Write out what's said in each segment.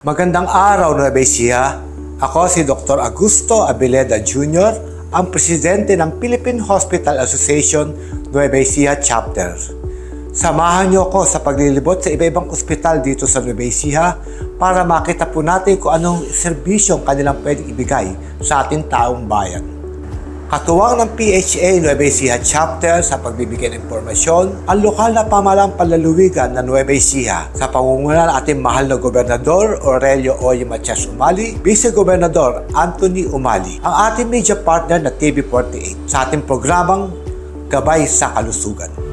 Magandang araw, Nueva Ecija. Ako si Dr. Augusto Abileda Jr., ang presidente ng Philippine Hospital Association Nueva Ecija Chapter. Samahan niyo ako sa paglilibot sa iba-ibang ospital dito sa Nueva Ecija para makita po natin kung anong serbisyong kanilang pwedeng ibigay sa ating taong bayan. Katuwang ng PHA Nueva Ecija Chapter sa pagbibigay ng impormasyon, ang lokal na pamalang palaluwigan ng Nueva Ecija sa pangunguna ng ating mahal na Gobernador Aurelio Oye Matias Umali, Vice Gobernador Anthony Umali, ang ating media partner na TV48 sa ating programang Gabay sa Kalusugan.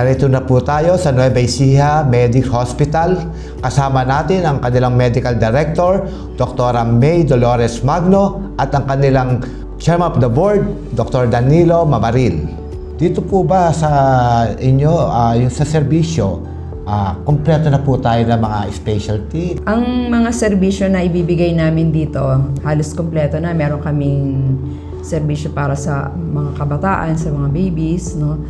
Narito na po tayo sa Nueva Ecija Medic Hospital. Kasama natin ang kanilang Medical Director, Dr. May Dolores Magno, at ang kanilang Chairman of the Board, Dr. Danilo Mamaril. Dito po ba sa inyo, ah, yung sa serbisyo, ah, kumpleto na po tayo ng mga specialty? Ang mga serbisyo na ibibigay namin dito, halos kompleto na. Meron kaming serbisyo para sa mga kabataan, sa mga babies, no?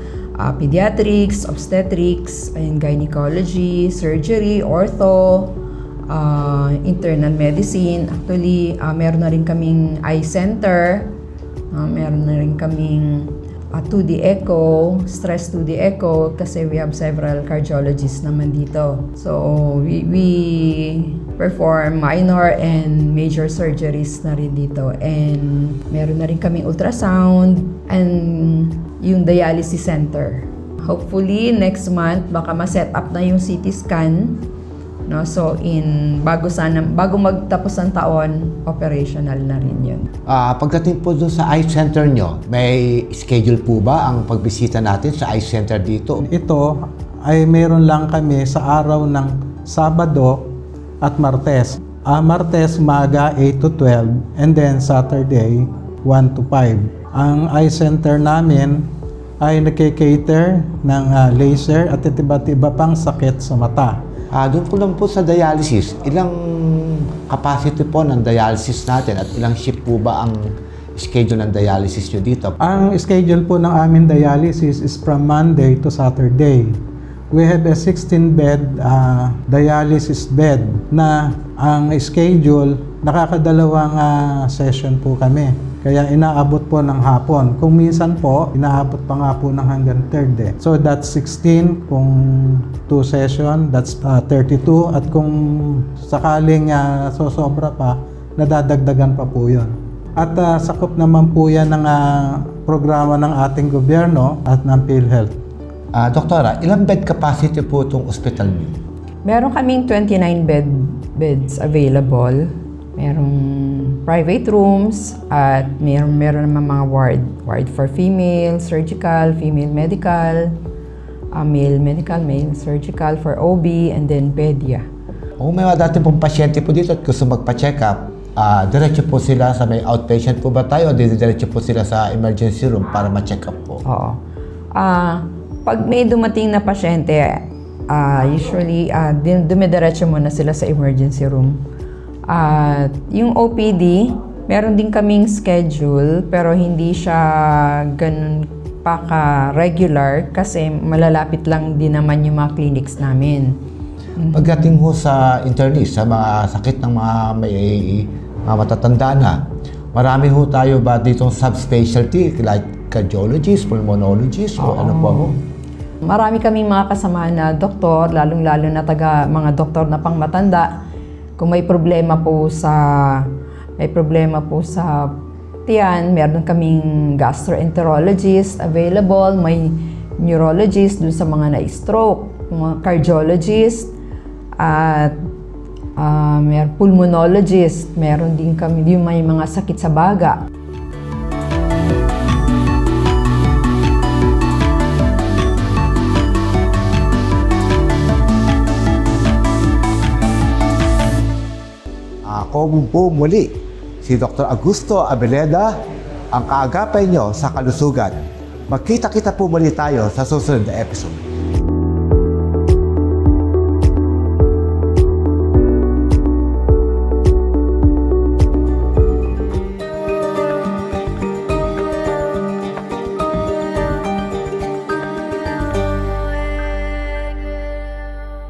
Ah, pediatrics, obstetrics, and gynecology, surgery, ortho, ah, internal medicine. Actually, ah, meron na rin kaming eye center. Ah, meron na rin kaming ah, 2D echo, stress 2D echo kasi we have several cardiologists naman dito. So, we, we perform minor and major surgeries na rin dito. And meron na rin kaming ultrasound and yung dialysis center. Hopefully, next month, baka ma-set up na yung CT scan No, so in bago sana bago magtapos ng taon, operational na rin 'yun. Ah, pagdating po doon sa eye center nyo, may schedule po ba ang pagbisita natin sa eye center dito? Ito ay meron lang kami sa araw ng Sabado at Martes. Ah, Martes maga 8 to 12 and then Saturday 1 to 5. Ang eye center namin ay nagkikater ng ah, laser at iba't iba pang sakit sa mata. Ah, doon po lang po sa dialysis, ilang capacity po ng dialysis natin at ilang shift po ba ang schedule ng dialysis nyo dito? Ang schedule po ng amin dialysis is from Monday to Saturday. We have a 16-bed uh, dialysis bed na ang schedule, nakakadalawang uh, session po kami. Kaya inaabot po ng hapon. Kung minsan po, inaabot pa nga po ng hanggang third eh. So that's 16 kung 2 session, that's uh, 32. At kung sakaling uh, sosobra pa, nadadagdagan pa po yun. At uh, sakop naman po yan ng uh, programa ng ating gobyerno at ng PhilHealth. Ah, doktora, ilang bed capacity po itong ospital nyo? Meron kaming 29 bed beds available. Merong private rooms at meron meron naman mga ward. Ward for female, surgical, female medical, uh, male medical, male surgical for OB and then pedia. Kung may mga dati pong pasyente po dito at gusto magpa-check up, ah, diretso po sila sa may outpatient po ba tayo o diretso po sila sa emergency room para ma-check up po? Oo. Ah, pag may dumating na pasyente, ah, usually uh, dumidiretso muna sila sa emergency room. At yung OPD, meron din kaming schedule pero hindi siya ganun pa ka-regular kasi malalapit lang din naman yung mga clinics namin. Pagdating ho sa internist, sa mga sakit ng mga may mga matatanda na, marami ho tayo ba ditong subspecialty like cardiologist, pulmonologist, o ano po ho? Marami kaming mga kasama na doktor, lalong-lalo na taga mga doktor na pangmatanda. Kung may problema po sa may problema po sa tiyan, meron kaming gastroenterologist available, may neurologist dun sa mga na-stroke, mga cardiologist, at uh, may pulmonologist, meron din kami yung may mga sakit sa baga. Ako po muli, si Dr. Augusto Abeleda, ang kaagapay nyo sa kalusugan. Magkita-kita po muli tayo sa susunod na episode.